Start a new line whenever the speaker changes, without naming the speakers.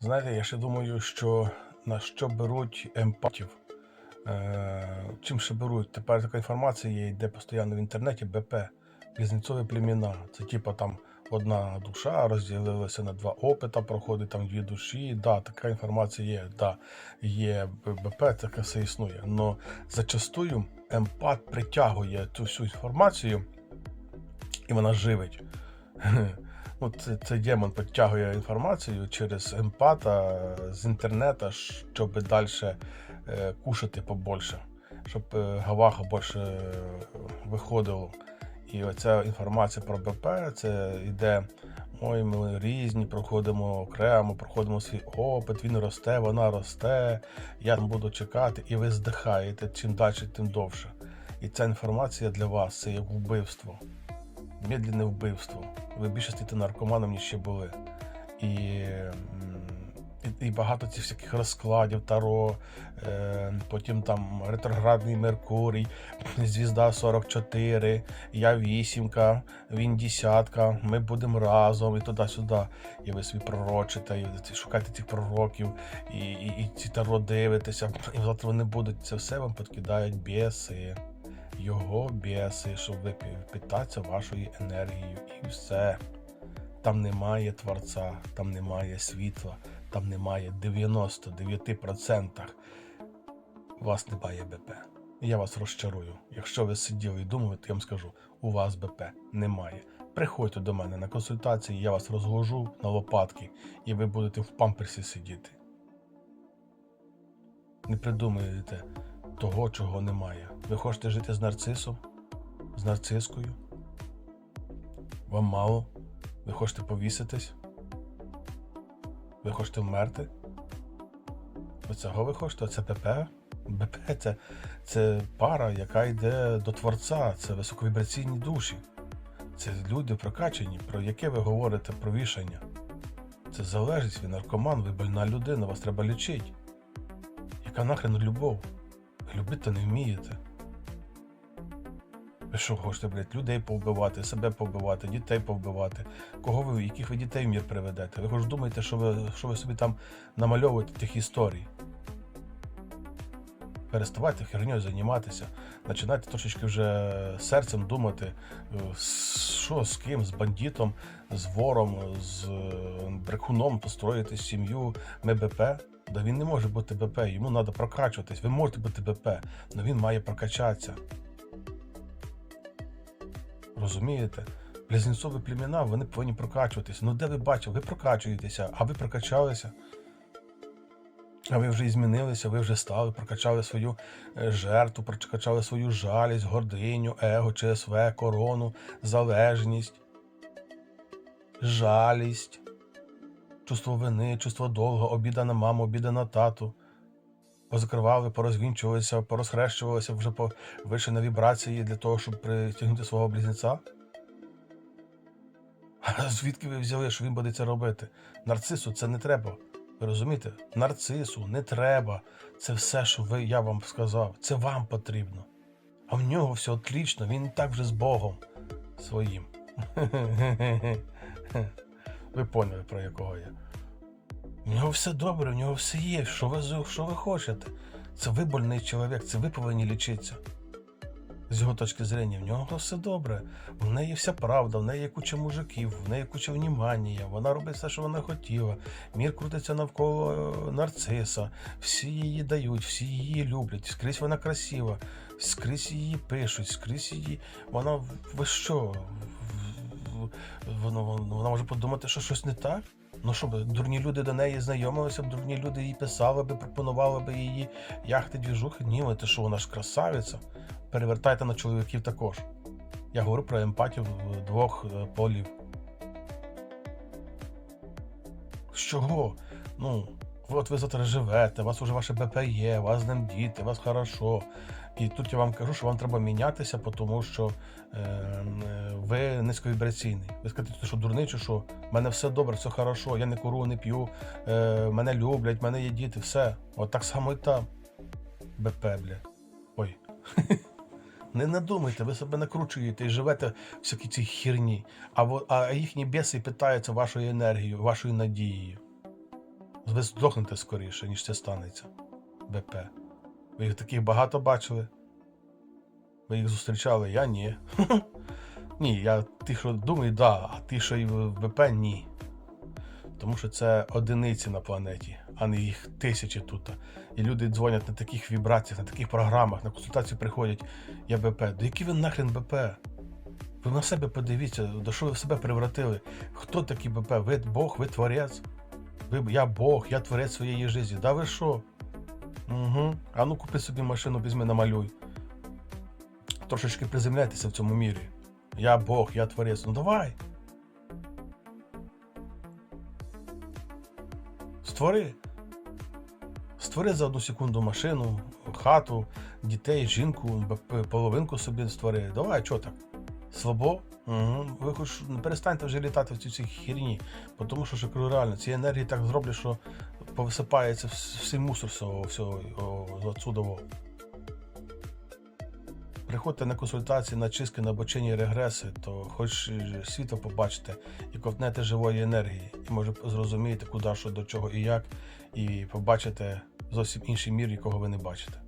Знаєте, я ще думаю, що на що беруть емпатів. Е, чим ще беруть? Тепер така інформація йде постійно в інтернеті БП, близнецові племена. Це типа там одна душа розділилася на два опита, проходить там дві душі. Да, така інформація є. Да, є БП, таке все існує. Но зачастую емпат притягує цю всю інформацію і вона живить. Ну, це, цей демон підтягує інформацію через емпата з інтернету, щоб далі е, кушати побольше, щоб е, гаваха більше е, виходило. І оця інформація про БП це йде. Ой, ми різні, проходимо окремо, проходимо свій опит, він росте, вона росте, я буду чекати, і ви здихаєте чим далі, тим довше. І ця інформація для вас це як вбивство медленне вбивство. Ви більше стаєте наркоманом, ніж ще були. І, і, і багато цих всяких розкладів, таро, е, потім там ретроградний Меркурій, звізда 44, я вісімка, він десятка, ми будемо разом і туди-сюди. І ви собі пророчите, і шукаєте цих пророків, і, і, і ці таро дивитеся, і завтра вони будуть. Це все вам підкидають біси його біси, щоб ви питатися вашою енергією, і все. Там немає творця, там немає світла, там немає 99% вас немає БП. Я вас розчарую. Якщо ви сиділи і думали, то я вам скажу, у вас БП немає. Приходьте до мене на консультації, я вас розложу на лопатки, і ви будете в памперсі сидіти. Не придумуйте того, чого немає. Ви хочете жити з нарцисом, з нарцискою? Вам мало? Ви хочете повіситись? Ви хочете вмерти? Оцього ви хочете? Це БП? БП це, це пара, яка йде до Творця, це високовібраційні душі. Це люди прокачані, про яке ви говорите про вішання. Це залежність, ви наркоман, ви больна людина, вас треба лічити. Яка нахрен любов? Любити не вмієте. Ви що хочете, блядь, людей повбивати, себе повбивати, дітей повбивати? Кого ви, яких ви дітей в мір приведете? Ви ж думаєте, що ви, що ви собі там намальовуєте тих історій? Переставайте херньою займатися, починайте трошечки вже серцем думати, е, що з ким, з бандитом, з вором, з е, брехуном построїти сім'ю МБП. Да він не може бути БП, йому треба прокачуватись. Ви можете бути БП, але він має прокачатися. Розумієте? Близнецові племена вони повинні прокачуватися. Ну де ви бачили? Ви прокачуєтеся, а ви прокачалися. А ви вже і змінилися, ви вже стали, прокачали свою е, жертву, прокачали свою жалість, гординю, его, ЧСВ, корону, залежність, жалість, чувство вини, чувство довга, обіда на маму, обіда на тату. Позакривали, порозвінчувалися, порозхрещувалися вже по вище на вібрації для того, щоб притягнути свого близнеця. А звідки ви взяли, що він буде це робити? Нарцису це не треба. Ви розумієте? Нарцису не треба. Це все, що ви, я вам сказав. Це вам потрібно. А в нього все отлично, він і так вже з Богом своїм. Ви поняли, про якого я. У нього все добре, у нього все є. Що ви, що ви хочете? Це ви больний чоловік, це ви повинні лічитися. З його точки зрення, в нього все добре. В неї вся правда, в неї є куча мужиків, в неї куча внімання, вона робить все, що вона хотіла. Мір крутиться навколо е, нарциса, всі її дають, всі її люблять, скрізь вона красива, скрізь її пишуть, скрізь її. Вона ви що? В- в- Вона, може подумати, що щось не так? Ну що дурні люди до неї знайомилися дурні люди їй писали би, пропонували би її яхти, двіжухи. Ні, ти що, вона ж красавиця. Перевертайте на чоловіків також. Я говорю про емпатію в двох е, полів. З чого? Ну, от ви завтра живете, у вас вже ваше БП є, у вас з ним діти, у вас хорошо. І тут я вам кажу, що вам треба мінятися, тому що е, ви низьковібраційний. Ви скажете, що дурний чи що? У мене все добре, все хорошо, я не куру, не п'ю, е, мене люблять, в мене є діти, все. От так само і там. БП, бля. Ой. Не надумайте, ви себе накручуєте і живете в всякій цій херні. А, а їхні біси питаються вашою енергією, вашою надією. Ви здохнете скоріше, ніж це станеться. БП. Ви їх таких багато бачили? Ви їх зустрічали? Я ні. ні, я ті, що думаю, да, а ті, що і в БП, ні. Тому що це одиниці на планеті, а не їх тисячі тут. І люди дзвонять на таких вібраціях, на таких програмах, на консультацію приходять. Я БП. До який ви нахрен БП? Ви на себе подивіться, до що ви себе превратили? Хто такий БП? Ви Бог, ви творець. Я Бог, я творець своєї житті. Да ви що? Угу. А ну купи собі машину, візьми, намалюй. Трошечки приземляйтеся в цьому мірі. Я Бог, я творець. Ну давай. Створи. Створи за одну секунду машину, хату, дітей, жінку, половинку собі створи. Давай, чого так? Слабо? Угу. Ви хоч не перестаньте вже літати в цій цій херні, тому що кажу, реально, ці енергії так зроблять, що повисипається вс- всій мусор всього, всього о, Приходьте на консультації, на чистки, на бочині регреси, то хоч світло побачите і ковтнете живої енергії, і може зрозумієте, куди, що, до чого і як, і побачите зовсім інший мір, якого ви не бачите.